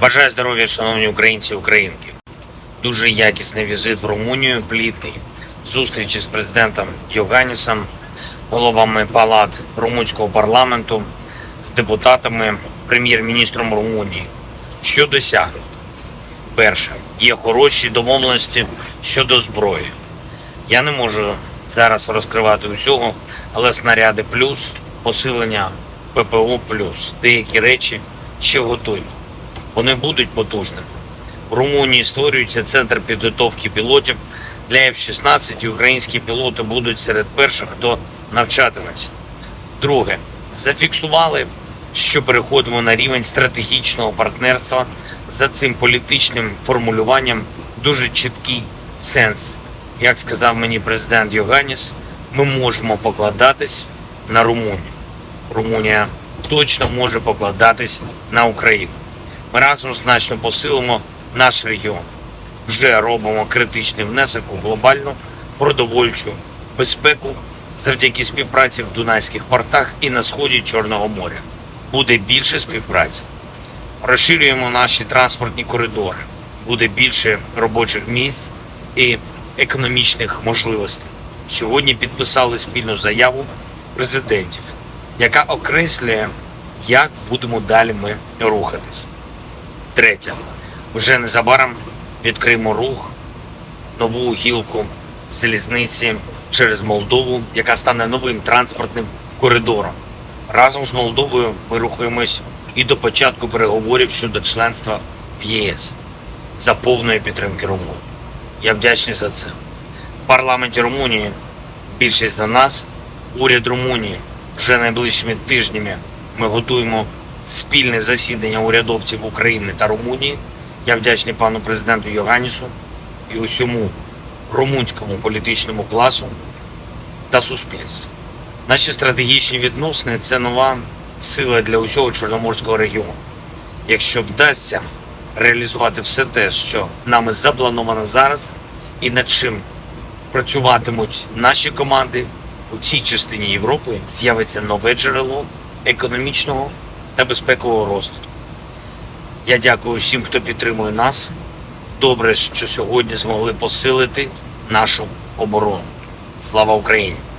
Бажаю здоров'я, шановні українці і українки. Дуже якісний візит в Румунію, плідний. Зустрічі з президентом Йоганісом, головами палат румунського парламенту, з депутатами, прем'єр-міністром Румунії. Що досяг? Перше, є хороші домовленості щодо зброї. Я не можу зараз розкривати усього, але снаряди плюс, посилення ППО плюс. Деякі речі ще готуємо. Вони будуть потужними. В Румунії створюється центр підготовки пілотів для F-16 і українські пілоти будуть серед перших, хто навчатиметься. Друге, зафіксували, що переходимо на рівень стратегічного партнерства. За цим політичним формулюванням дуже чіткий сенс. Як сказав мені президент Йоганіс, ми можемо покладатись на Румунію. Румунія точно може покладатись на Україну. Ми разом значно посилимо наш регіон. Вже робимо критичний внесок у глобальну продовольчу безпеку завдяки співпраці в Дунайських портах і на сході Чорного моря. Буде більше співпраці. Розширюємо наші транспортні коридори. Буде більше робочих місць і економічних можливостей. Сьогодні підписали спільну заяву президентів, яка окреслює, як будемо далі ми рухатись. Третє. Вже незабаром відкриємо рух, нову гілку залізниці через Молдову, яка стане новим транспортним коридором. Разом з Молдовою ми рухаємось і до початку переговорів щодо членства в ЄС за повної підтримки Румунії. Я вдячний за це. В парламенті Румунії більшість за нас, уряд Румунії вже найближчими тижнями ми готуємо спільне засідання урядовців України та Румунії. Я вдячний пану президенту Йоганісу і усьому румунському політичному класу та суспільству. Наші стратегічні відносини це нова сила для усього Чорноморського регіону. Якщо вдасться реалізувати все те, що нами заплановано зараз, і над чим працюватимуть наші команди у цій частині Європи, з'явиться нове джерело економічного та безпекового розвитку. Я дякую всім, хто підтримує нас. Добре, що сьогодні змогли посилити нашу оборону. Слава Україні!